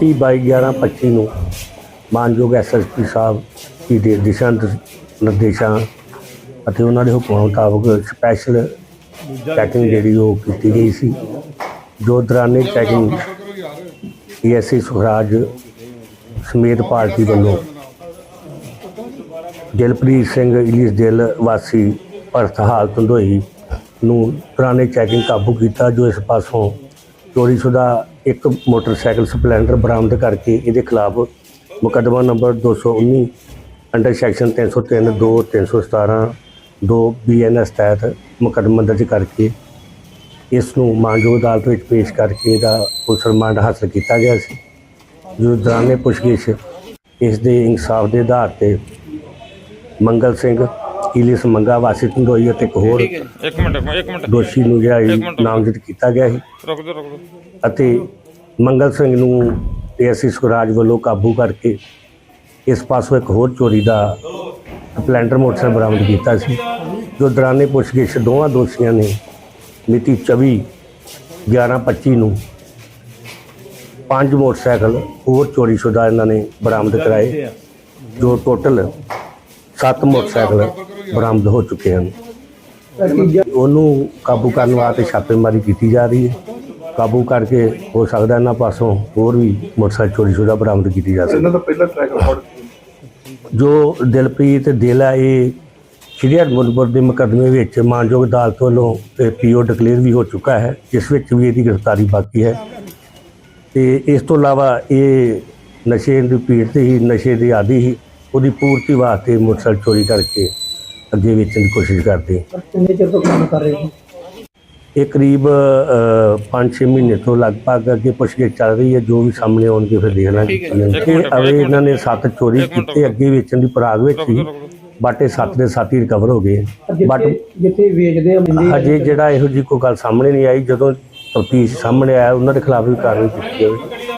30 ਬਾਈ 11 25 ਨੂੰ ਮਾਨਯੋਗ ਐਸਐਸਪੀ ਸਾਹਿਬ ਜੀ ਦੇ ਦਿਸ਼ਾ ਨਿਰ- ਨਿਰਦੇਸ਼ਾਂ ਅਤੇ ਉਹਨਾਂ ਦੇ ਹੁਕਮਾਂ ਮੁਤਾਬਕ ਸਪੈਸ਼ਲ ਚੈਕਿੰਗ ਜਿਹੜੀ ਉਹ ਕੀਤੀ ਗਈ ਸੀ। ਜੋ ਦੌਰਾਨੇ ਚੈਕਿੰਗ ਏਐਸਸੀ ਸੁਖਰਾਜ ਸਮੇਤ ਪਾਰਟੀ ਵੱਲੋਂ ਦਿਲਪ੍ਰੀਤ ਸਿੰਘ ਇਲੀਸ ਦਿਲ ਵਾਸੀ ਭਰਤ ਹਾਲਤ ਹੋਈ ਨੂੰ ਪੁਰਾਣੇ ਚੈਕਿੰਗ ਕਾਬੂ ਕੀਤਾ, ਜੋ ਇਸ ਪਾਸੋਂ ਚੋਰੀਸ਼ੁਦਾ ਇੱਕ ਮੋਟਰਸਾਈਕਲ ਸਪਲੈਂਡਰ ਬਰਾਮਦ ਕਰਕੇ ਇਹਦੇ ਖਿਲਾਫ ਮੁਕੱਦਮਾ ਨੰਬਰ 219 ਅੰਡਰ ਸੈਕਸ਼ਨ 303 2 317 2 ਬੀਐਨਐਸ ਤਹਿਤ ਮੁਕੱਦਮਾ ਦਰਜ ਕਰਕੇ ਇਸ ਨੂੰ ਮਾਨਯੋਗ ਅਦਾਲਤ ਵਿੱਚ ਪੇਸ਼ ਕਰਕੇ ਇਹਦਾ ਪੁਲਿਸ ਰਿਮਾਂਡ ਹਾਸਲ ਕੀਤਾ ਗਿਆ ਸੀ। ਜੋ ਦੌਰਾਨੇ ਪੁੱਛਗਿੱਛ ਇਸ ਦੇ ਇਨਸਾਫ ਦੇ ਆਧਾਰ ਤੇ ਮੰਗਲ ਸਿੰਘ ਇਲਿਸ ਮੰਗਾ ਵਾਸੀ ਧੰਦੋਈ ਅਤੇ ਇੱਕ ਹੋਰ ਇੱਕ ਮਿੰਟ ਇੱਕ ਮਿੰਟ ਦੋਸ਼ੀ ਨੂੰ ਜਿਹੜਾ ਇਹ। ਨਾਮਜ਼ਦ ਕੀਤਾ ਗਿਆ ਸੀ। ਰੁਕ ਜਾ ਰੁਕ ਜਾ ਅਤੇ ਮੰਗਲ ਸਿੰਘ ਨੂੰ ਏਐਸਸੀ ਸੁਖਰਾਜ ਵੱਲੋਂ ਕਾਬੂ ਕਰਕੇ ਇਸ ਪਾਸੋਂ ਇੱਕ ਹੋਰ ਚੋਰੀ ਦਾ ਸਪਲੈਂਡਰ ਮੋਟਰਸਾਈਕਲ ਬਰਾਮਦ ਕੀਤਾ ਸੀ ਜੋ ਦੌਰਾਨੇ ਪੁੱਛਗਿੱਛ ਦੋਵਾਂ ਦੋਸ਼ੀਆਂ ਨੇ ਮਿਤੀ 24 11 25 ਨੂੰ ਪੰਜ ਮੋਟਰਸਾਈਕਲ ਹੋਰ ਚੋਰੀਸ਼ੁਦਾ ਇਹਨਾਂ ਨੇ ਬਰਾਮਦ ਕਰਾਏ ਜੋ ਟੋਟਲ 7 ਮੋਟਰਸਾਈਕਲ ਬਰਾਮਦ ਹੋ ਚੁੱਕੇ ਹਨ। ਉਹਨੂੰ ਕਾਬੂ ਕਰਨ ਵਾਸਤੇ ਛਾਪੇਮਾਰੀ ਕੀਤੀ ਜਾ ਰਹੀ ਹੈ। ਕਾਬੂ ਕਰਕੇ ਹੋ ਸਕਦਾ ਇਹਨਾਂ ਪਾਸੋਂ ਹੋਰ ਵੀ ਮੋਟਰਸਾਈਕਲ ਚੋਰੀਸ਼ੁਦਾ ਬਰਾਮਦ ਕੀਤੀ ਜਾ ਸਕਦੀ ਇਹਨਾਂ ਦਾ ਪਹਿਲਾ ਟਰੈਕ ਰਿਕਾਰਡ ਜੋ ਦਿਲਪ੍ਰੀਤ ਦਿਲ ਇਹ ਸ਼੍ਰੀ ਹਰਮੰਦਪੁਰ ਦੇ ਮੁਕੱਦਮੇ ਵਿੱਚ ਮਾਨਯੋਗ ਅਦਾਲਤ ਵੱਲੋਂ ਪੀਓ ਡਿਕਲੇਅਰ ਵੀ ਹੋ ਚੁੱਕਾ ਹੈ ਜਿਸ ਵਿੱਚ ਵੀ ਇਹਦੀ ਗ੍ਰਿਫਤਾਰੀ ਬਾਕੀ ਹੈ। ਤੇ ਇਸ ਤੋਂ ਇਲਾਵਾ ਇਹ ਨਸ਼ੇ ਦੀ ਪੀੜਤ ਹੀ ਨਸ਼ੇ ਦੇ ਆਦੀ ਹੀ ਉਹਦੀ ਪੂਰਤੀ ਵਾਸਤੇ ਮੋਟਰਸਾਈਕਲ ਚੋਰੀ ਕਰਕੇ ਅੱਗੇ ਵੇਚਣ ਦੀ ਕੋਸ਼ਿਸ਼ ਕਰਦੇ। ਕਿੰਨੇ ਚਿਰ ਤੋਂ ਕੰਮ ਕਰ ਰਹੇ ਹੋ? ਇਹ ਕਰੀਬ 5-6 ਮਹੀਨੇ ਤੋਂ ਲਗਭਗ ਅੱਗੇ ਪੁੱਛਗਿੱਛ ਚੱਲ ਰਹੀ ਹੈ। ਜੋ ਵੀ ਸਾਹਮਣੇ ਆਉਣਗੇ ਫਿਰ ਦੇਖ ਲਾਂਗੇ। ਇੱਕ ਮਿੰਟ, ਕਿ ਅਵੇ ਇਹਨਾਂ ਨੇ ਸੱਤ ਚੋਰੀ ਕੀਤੇ ਅੱਗੇ ਵੇਚਣ ਦੀ ਪਰਾਗ ਵਿੱਚ ਸੀ ਬਟ ਇਹ ਸੱਤ ਦੇ ਸੱਤ ਹੀ ਰਿਕਵਰ ਹੋ ਗਏ। ਬਟ ਜਿੱਥੇ ਵੇਚਦੇ ਆ ਹਜੇ ਜਿਹੜਾ ਇਹੋ ਜੀ ਕੋਈ ਗੱਲ ਸਾਹਮਣੇ ਨਹੀਂ ਆਈ। ਜਦੋਂ ਤਫਤੀਸ਼ ਸਾਹਮਣੇ ਆਇਆ ਉਹਨਾਂ ਦੇ ਖਿਲਾਫ ਵੀ ਕਾਰਵਾਈ ਕੀਤੀ ਜਾਵੇ।